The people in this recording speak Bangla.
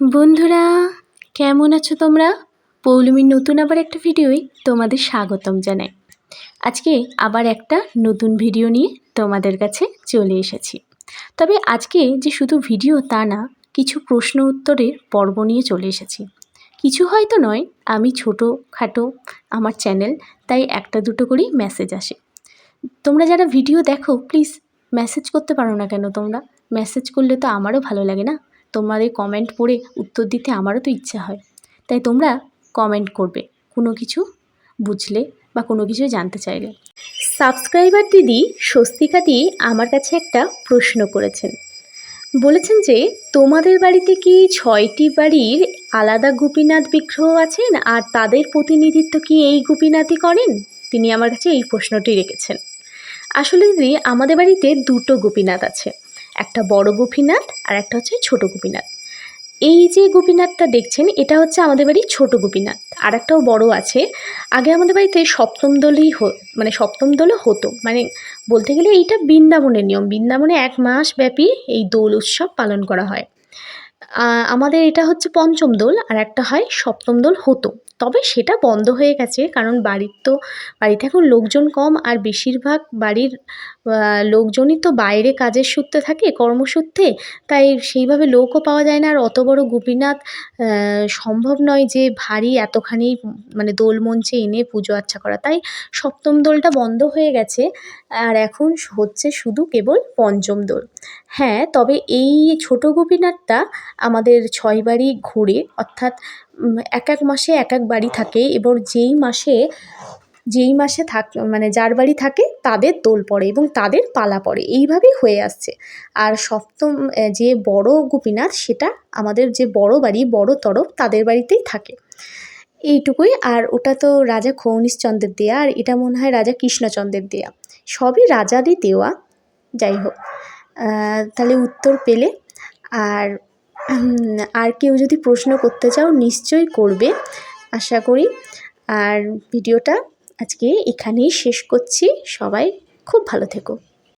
বন্ধুরা, কেমন আছো তোমরা? পৌলমীর নতুন আবার একটা ভিডিওই তোমাদের স্বাগতম জানাই। আজকে আবার একটা নতুন ভিডিও নিয়ে তোমাদের কাছে চলে এসেছি। তবে আজকে যে শুধু ভিডিও তা না, কিছু প্রশ্ন উত্তরের পর্ব নিয়ে চলে এসেছি। কিছু হয়তো নয়, আমি ছোটো, খাটো, আমার চ্যানেল, তাই একটা দুটো করেই মেসেজ আসে। তোমরা যারা ভিডিও দেখো প্লিজ মেসেজ করতে পারো না কেন তোমরা? মেসেজ করলে তো আমারও ভালো লাগে না। তোমাদের কমেন্ট পড়ে উত্তর দিতে আমারও তো ইচ্ছা হয়। তাই তোমরা কমেন্ট করবে, কোনো কিছু বুঝলে বা কোনো কিছু জানতে চাইলে। সাবস্ক্রাইবার দিদি স্বস্তিকাদি আমার কাছে একটা প্রশ্ন করেছেন। বলেছেন যে, তোমাদের বাড়িতে কি ছয়টি বাড়ির আলাদা গোপীনাথ বিগ্রহ আছেন আর তাদের প্রতিনিধিত্ব কি এই গোপীনাথই করেন? তিনি আমার কাছে এই প্রশ্নটি রেখেছেন। আসলে দিদি, আমাদের বাড়িতে দুটো গোপীনাথ আছে। একটা বড় গোপীনাথ আর একটা হচ্ছে ছোট গোপীনাথ। এই যে গোপীনাথটা দেখছেন, এটা হচ্ছে আমাদের বাড়ির ছোট গোপীনাথ। আর একটাও বড় আছে। আগে আমাদের বাড়িতে সপ্তম দলই মানে সপ্তম দলও হতো। মানে বলতে গেলে এইটা বৃন্দাবনের নিয়ম। বৃন্দাবনে এক মাস ব্যাপী এই দোল উৎসব পালন করা হয়। আমাদের এটা হচ্ছে পঞ্চম দোল আর একটা হয় সপ্তম দোল হতো। তবে সেটা বন্ধ হয়ে গেছে, কারণ বাড়ির তো, বাড়িতে এখন লোকজন কম আর বেশিরভাগ বাড়ির লোকজনই তো বাইরে কাজের সূত্রে থাকে, কর্মসূত্রে, তাই সেইভাবে লোকও পাওয়া যায় না। আর অত বড় গোপীনাথ সম্ভব নয় যে ভারী এতখানি মানে দোল মঞ্চে এনে পুজো আচ্ছা করা। তাই সপ্তম দোলটা বন্ধ হয়ে গেছে, আর এখন হচ্ছে শুধু কেবল পঞ্চম দোল। হ্যাঁ তবে এই ছোট গোপীনাথটা আমাদের ছয় বাড়ি ঘুরে, অর্থাৎ এক এক মাসে এক এক বাড়ি থাকে এবার যেই মাসে যেই মাসে থাক মানে যার বাড়ি থাকে তাদের দোল পড়ে এবং তাদের পালা পড়ে। এইভাবেই হয়ে আসছে। আর সপ্তম যে বড় গোপীনাথ সেটা আমাদের যে বড় বাড়ি, বড় তরফ তাদের বাড়িতেই থাকে। এইটুকুই। আর ওটা তো রাজা খৌনিশচন্দ্রের দেয়া। আর এটা মনে হয় রাজা কৃষ্ণচন্দ্রের দেয়া। সবই রাজারই দেওয়া। যাই হোক। তাহলে উত্তর পেলে। আর আর কেউ যদি প্রশ্ন করতে চাও, নিশ্চয়ই করবে, আশা করি। আর ভিডিওটা আজকে এখানেই শেষ করছি। সবাই খুব ভালো থেকো।